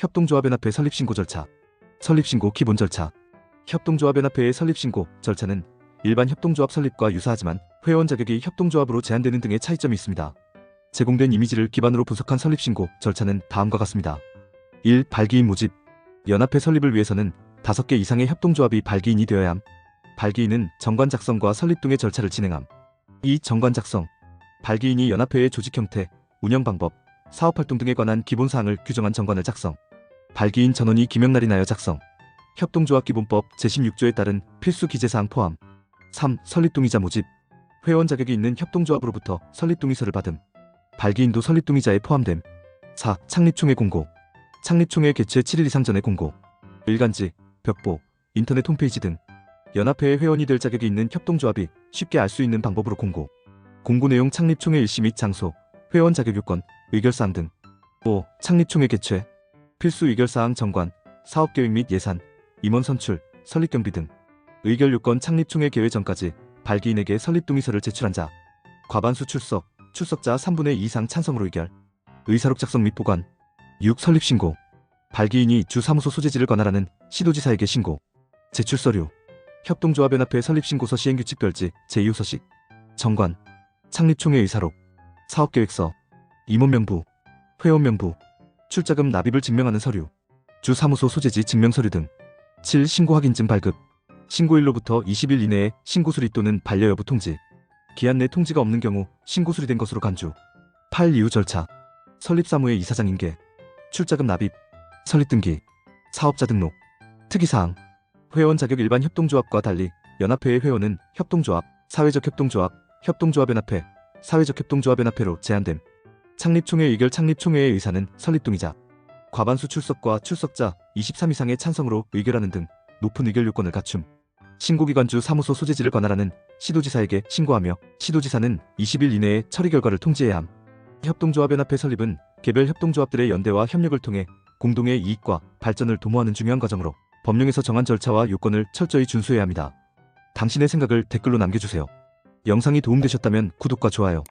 협동조합연합회 설립신고 절차, 설립신고 기본 절차, 협동조합연합회의 설립신고 절차는 일반 협동조합 설립과 유사하지만 회원 자격이 협동조합으로 제한되는 등의 차이점이 있습니다. 제공된 이미지를 기반으로 분석한 설립신고 절차는 다음과 같습니다. 1. 발기인 모집 연합회 설립을 위해서는 5개 이상의 협동조합이 발기인이 되어야 함. 발기인은 정관 작성과 설립 등의 절차를 진행함. 2. 정관 작성 발기인이 연합회의 조직 형태, 운영 방법, 사업 활동 등에 관한 기본 사항을 규정한 정관을 작성. 발기인 전원이 기명날인하여 작성. 협동조합 기본법 제16조에 따른 필수 기재사항 포함. 3. 설립동의자 모집. 회원 자격이 있는 협동조합으로부터 설립동의서를 받음. 발기인도 설립동의자에 포함됨. 4. 창립총회 공고. 창립총회 개최 7일 이상 전에 공고. 일간지, 벽보, 인터넷 홈페이지 등 연합회의 회원이 될 자격이 있는 협동조합이 쉽게 알 수 있는 방법으로 공고. 공고 내용 창립총회 일시 및 장소, 회원 자격 요건, 의결사항 등. 5. 창립총회 개최. 필수 의결사항 정관, 사업계획 및 예산, 임원 선출, 설립 경비 등. 의결 요건 창립 총회 개회 전까지 발기인에게 설립 동의서를 제출한 자. 과반수 출석, 출석자 3분의 2 이상 찬성으로 의결. 의사록 작성 및 보관. 6. 설립 신고. 발기인이 주 사무소 소재지를 관할하는 시도지사에게 신고. 제출 서류. 협동조합연합회 설립 신고서 시행규칙 별지 제2호 서식. 정관. 창립총회 의사록. 사업계획서. 임원명부. 회원명부. 출자금 납입을 증명하는 서류. 주 사무소 소재지 증명서류 등. 7. 신고 확인증 발급. 신고일로부터 20일 이내에 신고 수리 또는 반려 여부 통지. 기한 내 통지가 없는 경우 신고 수리된 것으로 간주. 8. 이후 절차. 설립사무의 이사장 인계. 출자금 납입. 설립 등기. 사업자 등록. 특이사항. 회원 자격 일반 협동조합과 달리 연합회의 회원은 협동조합, 사회적 협동조합, 협동조합연합회, 사회적 협동조합연합회로 제한됨. 창립총회 의결 창립총회의 의사는 설립동의자. 과반수 출석과 출석자 23 이상의 찬성으로 의결하는 등 높은 의결 요건을 갖춤. 신고기관주 사무소 소재지를 관할하는 시도지사에게 신고하며 시도지사는 20일 이내에 처리 결과를 통지해야 함. 협동조합연합회 설립은 개별 협동조합들의 연대와 협력을 통해 공동의 이익과 발전을 도모하는 중요한 과정으로 법령에서 정한 절차와 요건을 철저히 준수해야 합니다. 당신의 생각을 댓글로 남겨주세요. 영상이 도움되셨다면 구독과 좋아요,